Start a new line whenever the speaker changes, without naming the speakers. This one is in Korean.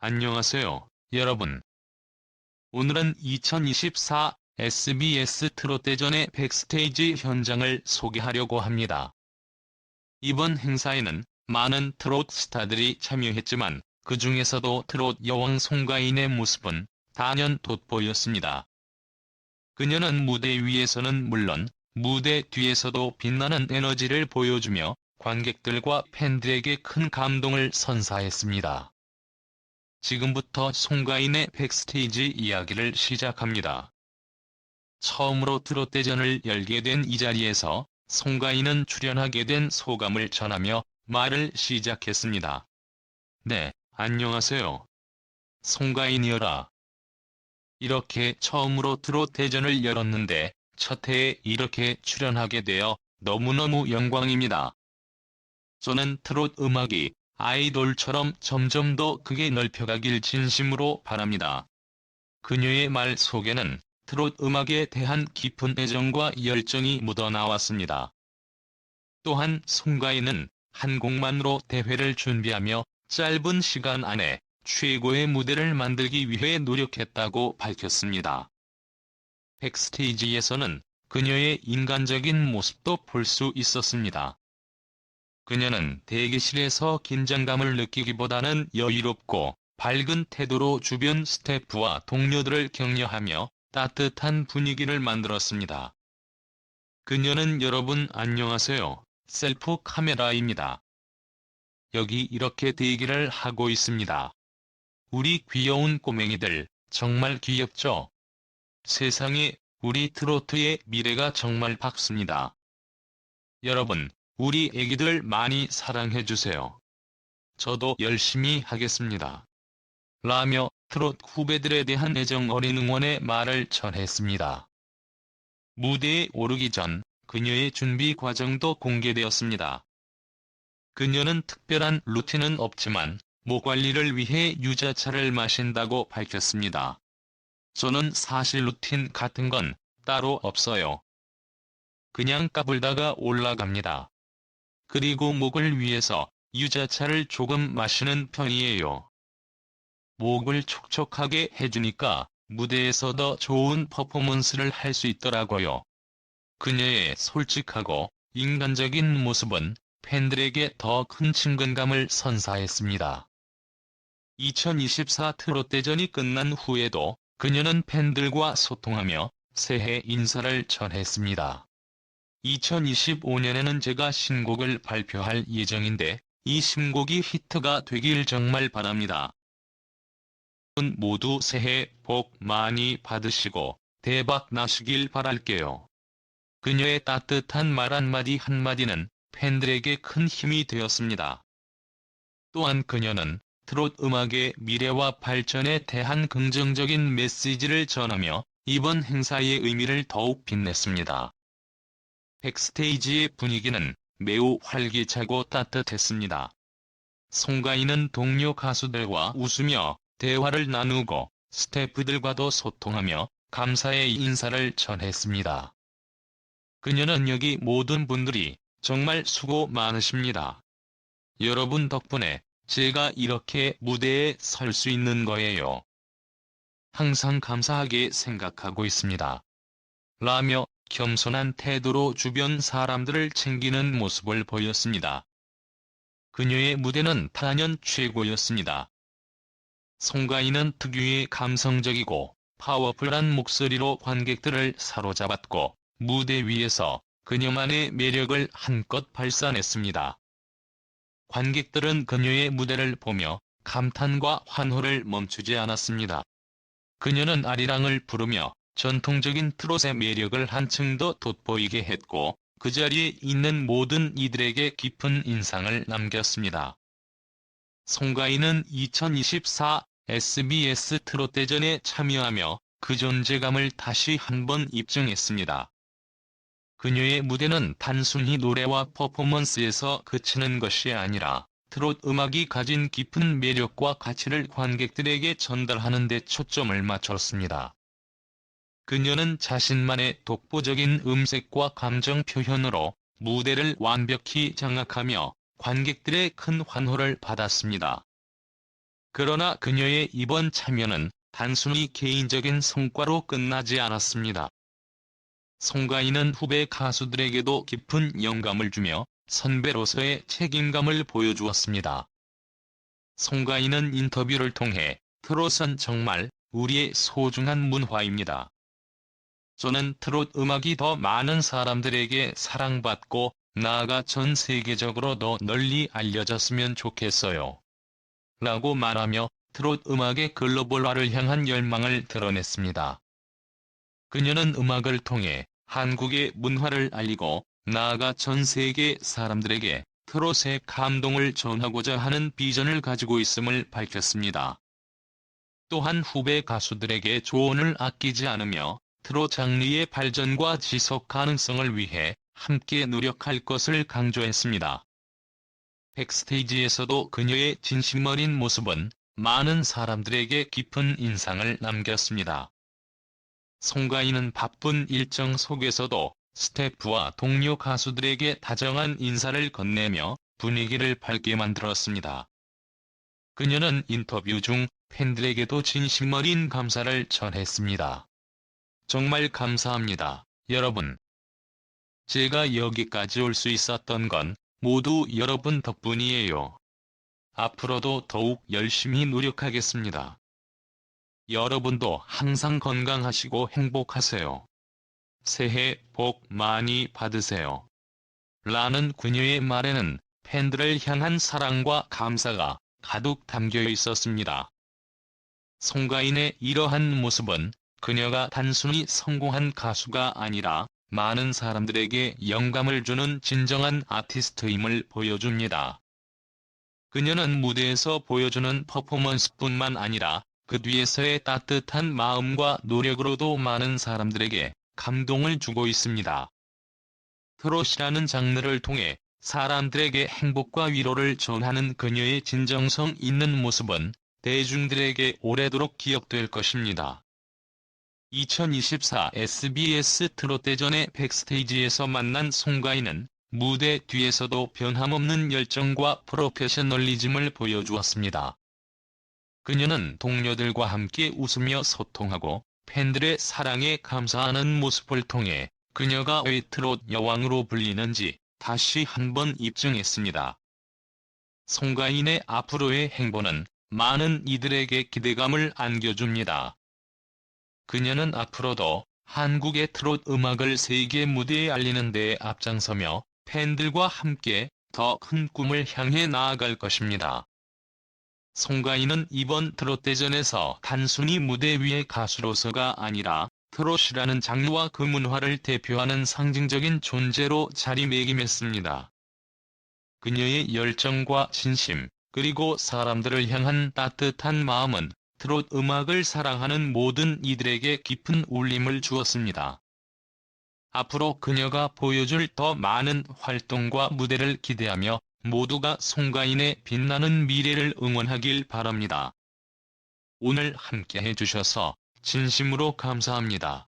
안녕하세요, 여러분. 오늘은 2024 SBS 트롯대전의 백스테이지 현장을 소개하려고 합니다. 이번 행사에는 많은 트롯 스타들이 참여했지만 그 중에서도 트롯 여왕 송가인의 모습은 단연 돋보였습니다. 그녀는 무대 위에서는 물론 무대 뒤에서도 빛나는 에너지를 보여주며 관객들과 팬들에게 큰 감동을 선사했습니다. 지금부터 송가인의 백스테이지 이야기를 시작합니다. 처음으로 트롯대전을 열게 된 이 자리에서 송가인은 출연하게 된 소감을 전하며 말을 시작했습니다. 네, 안녕하세요. 송가인이어라. 이렇게 처음으로 트롯대전을 열었는데 첫 해에 이렇게 출연하게 되어 너무너무 영광입니다. 저는 트롯 음악이 아이돌처럼 점점 더 크게 넓혀가길 진심으로 바랍니다. 그녀의 말 속에는 트롯 음악에 대한 깊은 애정과 열정이 묻어나왔습니다. 또한 송가인은 한 곡만으로 대회를 준비하며 짧은 시간 안에 최고의 무대를 만들기 위해 노력했다고 밝혔습니다. 백스테이지에서는 그녀의 인간적인 모습도 볼 수 있었습니다. 그녀는 대기실에서 긴장감을 느끼기보다는 여유롭고 밝은 태도로 주변 스태프와 동료들을 격려하며 따뜻한 분위기를 만들었습니다. 그녀는 여러분 안녕하세요. 셀프 카메라입니다. 여기 이렇게 대기를 하고 있습니다. 우리 귀여운 꼬맹이들 정말 귀엽죠? 세상에 우리 트로트의 미래가 정말 밝습니다. 여러분, 우리 애기들 많이 사랑해주세요. 저도 열심히 하겠습니다. 라며 트롯 후배들에 대한 애정 어린 응원의 말을 전했습니다. 무대에 오르기 전 그녀의 준비 과정도 공개되었습니다. 그녀는 특별한 루틴은 없지만 목 관리를 위해 유자차를 마신다고 밝혔습니다. 저는 사실 루틴 같은 건 따로 없어요. 그냥 까불다가 올라갑니다. 그리고 목을 위해서 유자차를 조금 마시는 편이에요. 목을 촉촉하게 해주니까 무대에서 더 좋은 퍼포먼스를 할 수 있더라고요. 그녀의 솔직하고 인간적인 모습은 팬들에게 더 큰 친근감을 선사했습니다. 2024 트롯대전이 끝난 후에도 그녀는 팬들과 소통하며 새해 인사를 전했습니다. 2025년에는 제가 신곡을 발표할 예정인데 이 신곡이 히트가 되길 정말 바랍니다. 모두 새해 복 많이 받으시고 대박 나시길 바랄게요. 그녀의 따뜻한 말 한마디 한마디는 팬들에게 큰 힘이 되었습니다. 또한 그녀는 트롯 음악의 미래와 발전에 대한 긍정적인 메시지를 전하며 이번 행사의 의미를 더욱 빛냈습니다. 백스테이지의 분위기는 매우 활기차고 따뜻했습니다. 송가인은 동료 가수들과 웃으며 대화를 나누고 스태프들과도 소통하며 감사의 인사를 전했습니다. 그녀는 여기 모든 분들이 정말 수고 많으십니다. 여러분 덕분에 제가 이렇게 무대에 설 수 있는 거예요. 항상 감사하게 생각하고 있습니다. 라며 겸손한 태도로 주변 사람들을 챙기는 모습을 보였습니다. 그녀의 무대는 단연 최고였습니다. 송가인은 특유의 감성적이고 파워풀한 목소리로 관객들을 사로잡았고 무대 위에서 그녀만의 매력을 한껏 발산했습니다. 관객들은 그녀의 무대를 보며 감탄과 환호를 멈추지 않았습니다. 그녀는 아리랑을 부르며 전통적인 트롯의 매력을 한층 더 돋보이게 했고 그 자리에 있는 모든 이들에게 깊은 인상을 남겼습니다. 송가인은 2024 SBS 트롯 대전에 참여하며 그 존재감을 다시 한번 입증했습니다. 그녀의 무대는 단순히 노래와 퍼포먼스에서 그치는 것이 아니라 트롯 음악이 가진 깊은 매력과 가치를 관객들에게 전달하는 데 초점을 맞췄습니다. 그녀는 자신만의 독보적인 음색과 감정 표현으로 무대를 완벽히 장악하며 관객들의 큰 환호를 받았습니다. 그러나 그녀의 이번 참여는 단순히 개인적인 성과로 끝나지 않았습니다. 송가인은 후배 가수들에게도 깊은 영감을 주며 선배로서의 책임감을 보여주었습니다. 송가인은 인터뷰를 통해 트롯은 정말 우리의 소중한 문화입니다. 저는 트롯 음악이 더 많은 사람들에게 사랑받고 나아가 전 세계적으로 더 널리 알려졌으면 좋겠어요. 라고 말하며 트롯 음악의 글로벌화를 향한 열망을 드러냈습니다. 그녀는 음악을 통해 한국의 문화를 알리고 나아가 전 세계 사람들에게 트롯의 감동을 전하고자 하는 비전을 가지고 있음을 밝혔습니다. 또한 후배 가수들에게 조언을 아끼지 않으며 트롯 장르의 발전과 지속 가능성을 위해 함께 노력할 것을 강조했습니다. 백스테이지에서도 그녀의 진심 어린 모습은 많은 사람들에게 깊은 인상을 남겼습니다. 송가인은 바쁜 일정 속에서도 스태프와 동료 가수들에게 다정한 인사를 건네며 분위기를 밝게 만들었습니다. 그녀는 인터뷰 중 팬들에게도 진심 어린 감사를 전했습니다. 정말 감사합니다, 여러분. 제가 여기까지 올 수 있었던 건 모두 여러분 덕분이에요. 앞으로도 더욱 열심히 노력하겠습니다. 여러분도 항상 건강하시고 행복하세요. 새해 복 많이 받으세요. 라는 그녀의 말에는 팬들을 향한 사랑과 감사가 가득 담겨 있었습니다. 송가인의 이러한 모습은 그녀가 단순히 성공한 가수가 아니라 많은 사람들에게 영감을 주는 진정한 아티스트임을 보여줍니다. 그녀는 무대에서 보여주는 퍼포먼스뿐만 아니라 그 뒤에서의 따뜻한 마음과 노력으로도 많은 사람들에게 감동을 주고 있습니다. 트롯이라는 장르를 통해 사람들에게 행복과 위로를 전하는 그녀의 진정성 있는 모습은 대중들에게 오래도록 기억될 것입니다. 2024 SBS 트롯 대전의 백스테이지에서 만난 송가인은 무대 뒤에서도 변함없는 열정과 프로페셔널리즘을 보여주었습니다. 그녀는 동료들과 함께 웃으며 소통하고 팬들의 사랑에 감사하는 모습을 통해 그녀가 왜 트롯 여왕으로 불리는지 다시 한번 입증했습니다. 송가인의 앞으로의 행보는 많은 이들에게 기대감을 안겨줍니다. 그녀는 앞으로도 한국의 트롯 음악을 세계 무대에 알리는 데 앞장서며 팬들과 함께 더 큰 꿈을 향해 나아갈 것입니다. 송가인은 이번 트롯 대전에서 단순히 무대 위의 가수로서가 아니라 트롯이라는 장르와 그 문화를 대표하는 상징적인 존재로 자리매김했습니다. 그녀의 열정과 진심, 그리고 사람들을 향한 따뜻한 마음은 트롯 음악을 사랑하는 모든 이들에게 깊은 울림을 주었습니다. 앞으로 그녀가 보여줄 더 많은 활동과 무대를 기대하며 모두가 송가인의 빛나는 미래를 응원하길 바랍니다. 오늘 함께 해주셔서 진심으로 감사합니다.